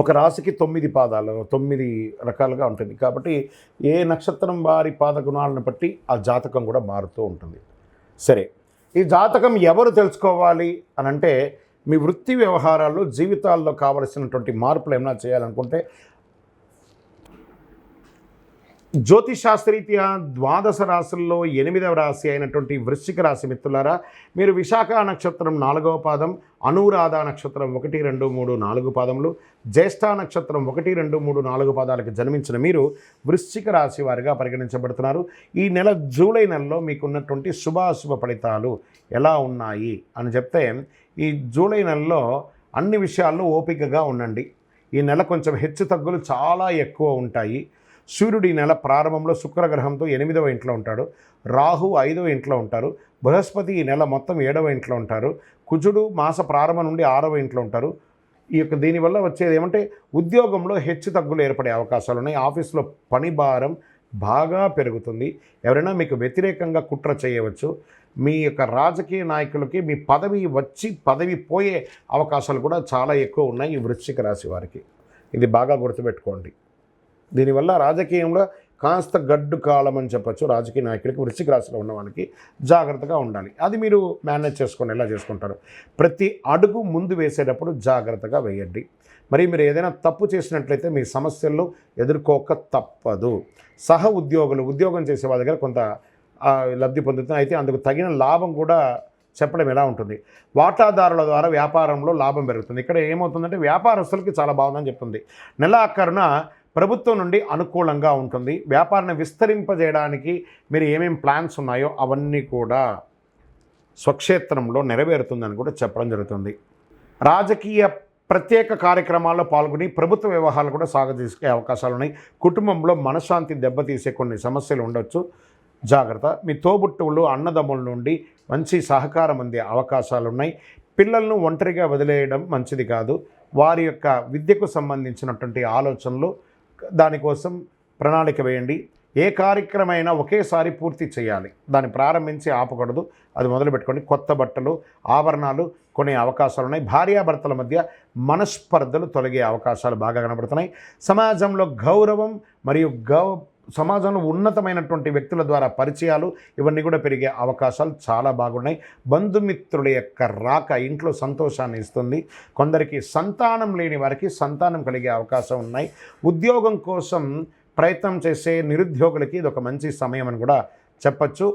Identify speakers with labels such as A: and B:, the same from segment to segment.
A: ఒక రాశికి తొమ్మిది పాదాలు తొమ్మిది రకాలుగా ఉంటుంది. కాబట్టి ఏ నక్షత్రం వారి పాద గుణాలను బట్టి ఆ జాతకం కూడా మారుతూ ఉంటుంది. సరే ఈ జాతకం ఎవరు తెలుసుకోవాలి అని అంటే మీ వృత్తి వ్యవహారాల్లో జీవితాల్లో కావలసినటువంటి మార్పులు ఏమైనా చేయాలనుకుంటే జ్యోతిషాస్త్రీత్యా ద్వాదశ రాశుల్లో ఎనిమిదవ రాశి అయినటువంటి వృశ్చిక రాశి మిత్రులారా మీరు విశాఖ నక్షత్రం నాలుగవ పాదం అనురాధ నక్షత్రం ఒకటి రెండు మూడు నాలుగు పాదములు జ్యేష్ఠ నక్షత్రం ఒకటి రెండు మూడు నాలుగు పాదాలకు జన్మించిన మీరు వృశ్చిక రాశి వారిగా పరిగణించబడుతున్నారు. ఈ నెల జూలై నెలలో మీకున్నటువంటి శుభాశుభ ఫలితాలు ఎలా ఉన్నాయి అని చెప్తే ఈ జూలై నెలలో అన్ని విషయాల్లో ఓపికగా ఉండండి. ఈ నెల కొంచెం హెచ్చు తగ్గులు చాలా ఎక్కువ ఉంటాయి. సూర్యుడు ఈ నెల ప్రారంభంలో శుక్రగ్రహంతో ఎనిమిదవ ఇంట్లో ఉంటాడు. రాహు ఐదవ ఇంట్లో ఉంటారు. బృహస్పతి ఈ నెల మొత్తం ఏడవ ఇంట్లో ఉంటారు. కుజుడు మాస ప్రారంభం నుండి ఆరవ ఇంట్లో ఉంటారు. ఈ యొక్క దీనివల్ల వచ్చేది ఏమంటే ఉద్యోగంలో హెచ్చు తగ్గులు ఏర్పడే అవకాశాలు ఉన్నాయి. ఆఫీస్లో పని భారం బాగా పెరుగుతుంది. ఎవరైనా మీకు వ్యతిరేకంగా కుట్ర చేయవచ్చు. మీ యొక్క రాజకీయ నాయకులకి మీ పదవి వచ్చి పదవి పోయే అవకాశాలు కూడా చాలా ఎక్కువ ఉన్నాయి ఈ వృశ్చిక రాశి వారికి. ఇది బాగా గుర్తుపెట్టుకోండి. దీనివల్ల రాజకీయంలో కాస్త గడ్డు కాలం అని చెప్పొచ్చు. రాజకీయ నాయకుడికి వృశ్చిక రాశిలో ఉన్న వాళ్ళకి జాగ్రత్తగా ఉండాలి. అది మీరు మేనేజ్ చేసుకొని ఎలా చేసుకుంటారు? ప్రతి అడుగు ముందు వేసేటప్పుడు జాగ్రత్తగా వేయండి. మరి మీరు ఏదైనా తప్పు చేసినట్లయితే మీ సమస్యలు ఎదుర్కోక తప్పదు. సహ ఉద్యోగులు ఉద్యోగం చేసే వాళ్ళ దగ్గర కొంత లబ్ధి పొందుతుంది అయితే అందుకు తగిన లాభం కూడా చెప్పడం ఎలా ఉంటుంది? వాటాదారుల ద్వారా వ్యాపారంలో లాభం పెరుగుతుంది. ఇక్కడ ఏమవుతుందంటే వ్యాపారస్తులకి చాలా బాగుందని చెప్తుంది. నెలాఖరున ప్రభుత్వం నుండి అనుకూలంగా ఉంటుంది. వ్యాపారాన్ని విస్తరింపజేయడానికి మీరు ఏమేం ప్లాన్స్ ఉన్నాయో అవన్నీ కూడా స్వక్షేత్రంలో నెరవేరుతుందని కూడా చెప్పడం జరుగుతుంది. రాజకీయ ప్రత్యేక కార్యక్రమాల్లో పాల్గొని ప్రభుత్వ వ్యవహారాలు కూడా సాగదీసే అవకాశాలు ఉన్నాయి. కుటుంబంలో మనశ్శాంతి దెబ్బతీసే కొన్ని సమస్యలు ఉండొచ్చు. జాగ్రత్త. మీ తోబుట్టువులు అన్నదమ్ముల నుండి మంచి సహకారం అందే అవకాశాలు ఉన్నాయి. పిల్లలను ఒంటరిగా వదిలేయడం మంచిది కాదు. వారి యొక్క విద్యకు సంబంధించినటువంటి ఆలోచనలు దానికోసం ప్రణాళిక వేయండి. ఏ కార్యక్రమైనా ఒకేసారి పూర్తి చేయాలి. దాన్ని ప్రారంభించి ఆపకూడదు. అది మొదలుపెట్టుకొని కొత్త బట్టలు ఆభరణాలు కొనే అవకాశాలు ఉన్నాయి. భార్యాభర్తల మధ్య మనస్పర్ధలు తొలగే అవకాశాలు బాగా కనబడుతున్నాయి. సమాజంలో గౌరవం మరియు గౌ సమాజంలో ఉన్నతమైనటువంటి వ్యక్తుల ద్వారా పరిచయాలు ఇవన్నీ కూడా పెరిగే అవకాశాలు చాలా బాగున్నాయి. బంధుమిత్రుల యొక్క రాక ఇంట్లో సంతోషాన్ని ఇస్తుంది. కొందరికి సంతానం లేని వారికి సంతానం కలిగే అవకాశం ఉన్నాయి. ఉద్యోగం కోసం ప్రయత్నం చేసే నిరుద్యోగులకి ఇది ఒక మంచి సమయం అని కూడా చెప్పచ్చు.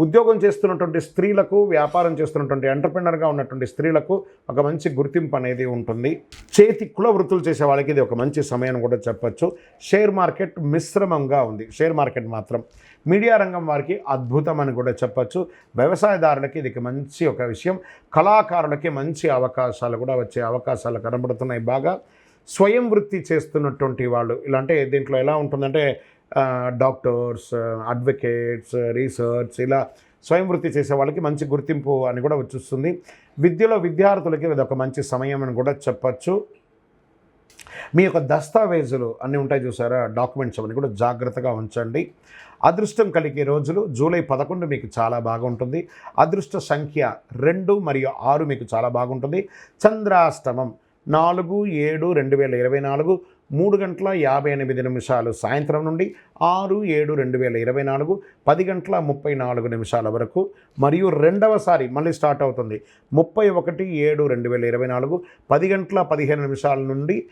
A: ఉద్యోగం చేస్తున్నటువంటి స్త్రీలకు వ్యాపారం చేస్తున్నటువంటి ఎంటర్ప్రినర్గా ఉన్నటువంటి స్త్రీలకు ఒక మంచి గుర్తింపు అనేది ఉంటుంది. చేతి కుల వృత్తులు చేసే వాళ్ళకి ఇది ఒక మంచి సమయం కూడా చెప్పచ్చు. షేర్ మార్కెట్ మిశ్రమంగా ఉంది. షేర్ మార్కెట్ మాత్రం మీడియా రంగం వారికి అద్భుతం అని కూడా చెప్పచ్చు. వ్యవసాయదారులకి ఇది మంచి ఒక విషయం. కళాకారులకి మంచి అవకాశాలు కూడా వచ్చే అవకాశాలు కనబడుతున్నాయి బాగా. స్వయం వృత్తి చేస్తున్నటువంటి వాళ్ళు. ఇలా అంటే దీంట్లో ఎలా ఉంటుందంటే డాక్టర్స్ అడ్వకేట్స్ రీసెర్చ్ ఇలా స్వయం వృత్తి చేసే వాళ్ళకి మంచి గుర్తింపు అని కూడా వచ్చిస్తుంది. విద్యలో విద్యార్థులకి ఇది ఒక మంచి సమయం అని కూడా చెప్పచ్చు. మీ యొక్క దస్తావేజులు అన్నీ ఉంటాయి చూసారా? డాక్యుమెంట్స్ అవన్నీ కూడా జాగ్రత్తగా ఉంచండి. అదృష్టం కలిగే రోజులు జూలై పదకొండు మీకు చాలా బాగుంటుంది. అదృష్ట సంఖ్య రెండు మరియు ఆరు మీకు చాలా బాగుంటుంది. చంద్రాష్టమం నాలుగు ఏడు రెండు వేల ఇరవై నాలుగు మూడు గంటల యాభై ఎనిమిది నిమిషాలు సాయంత్రం నుండి ఆరు ఏడు రెండు వేల ఇరవై నాలుగు పది గంటల ముప్పై నాలుగు నిమిషాల వరకు. మరియు రెండవసారి మళ్ళీ స్టార్ట్ అవుతుంది. ముప్పై ఒకటి ఏడు రెండు వేల ఇరవై నాలుగు పది గంటల పదిహేను నిమిషాల నుండి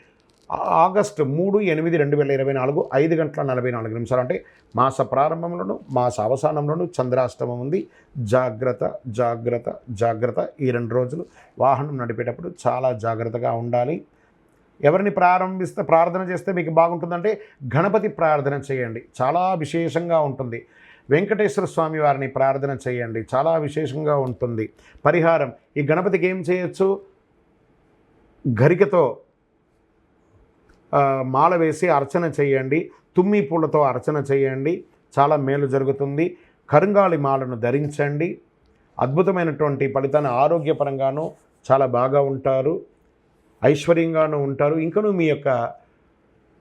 A: ఆగస్టు మూడు ఎనిమిది రెండు వేల ఇరవై నాలుగు ఐదు గంటల నలభై నాలుగు నిమిషాలు. అంటే మాస ప్రారంభంలోను మాస అవసానంలోను చంద్రాష్టమం ఉంది. జాగ్రత్త జాగ్రత్త జాగ్రత్త ఈ రెండు రోజులు వాహనం నడిపేటప్పుడు చాలా జాగ్రత్తగా ఉండాలి. ఎవరిని ప్రారంభిస్తే ప్రార్థన చేస్తే మీకు బాగుంటుందంటే గణపతి ప్రార్థన చేయండి. చాలా విశేషంగా ఉంటుంది. వెంకటేశ్వర స్వామి వారిని ప్రార్థన చేయండి. చాలా విశేషంగా ఉంటుంది. పరిహారం. ఈ గణపతికి ఏం చేయొచ్చు? గరికతో మాల వేసి అర్చన చేయండి తుమ్మి పూలతో అర్చన చేయండి. చాలా మేలు జరుగుతుంది. కరుంగాళి మాలను ధరించండి. అద్భుతమైనటువంటి ఫలితాన్ని ఆరోగ్యపరంగానూ చాలా బాగా ఉంటారు. ఐశ్వర్యంగానూ ఉంటారు. ఇంకను మీ యొక్క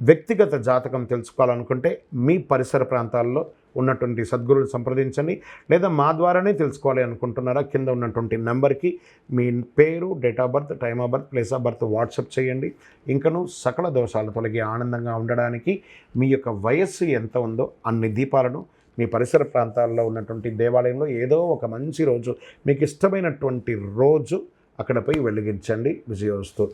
A: వ్యక్తిగత జాతకం తెలుసుకోవాలనుకుంటే మీ పరిసర ప్రాంతాల్లో ఉన్నటువంటి సద్గురులు సంప్రదించండి లేదా మా ద్వారానే తెలుసుకోవాలి అనుకుంటున్నారా? కింద ఉన్నటువంటి నెంబర్కి మీ పేరు date of birth time of birth place of birth WhatsApp చేయండి. ఇంకను సకల దోషాలు తొలగి ఆనందంగా ఉండడానికి మీ యొక్క వయస్సు ఎంత ఉందో అన్ని దీపాలను మీ పరిసర ప్రాంతాల్లో ఉన్నటువంటి దేవాలయంలో ఏదో ఒక మంచి రోజు మీకు ఇష్టమైనటువంటి రోజు అక్కడ పోయి వెలిగించండి. విజయోస్తు.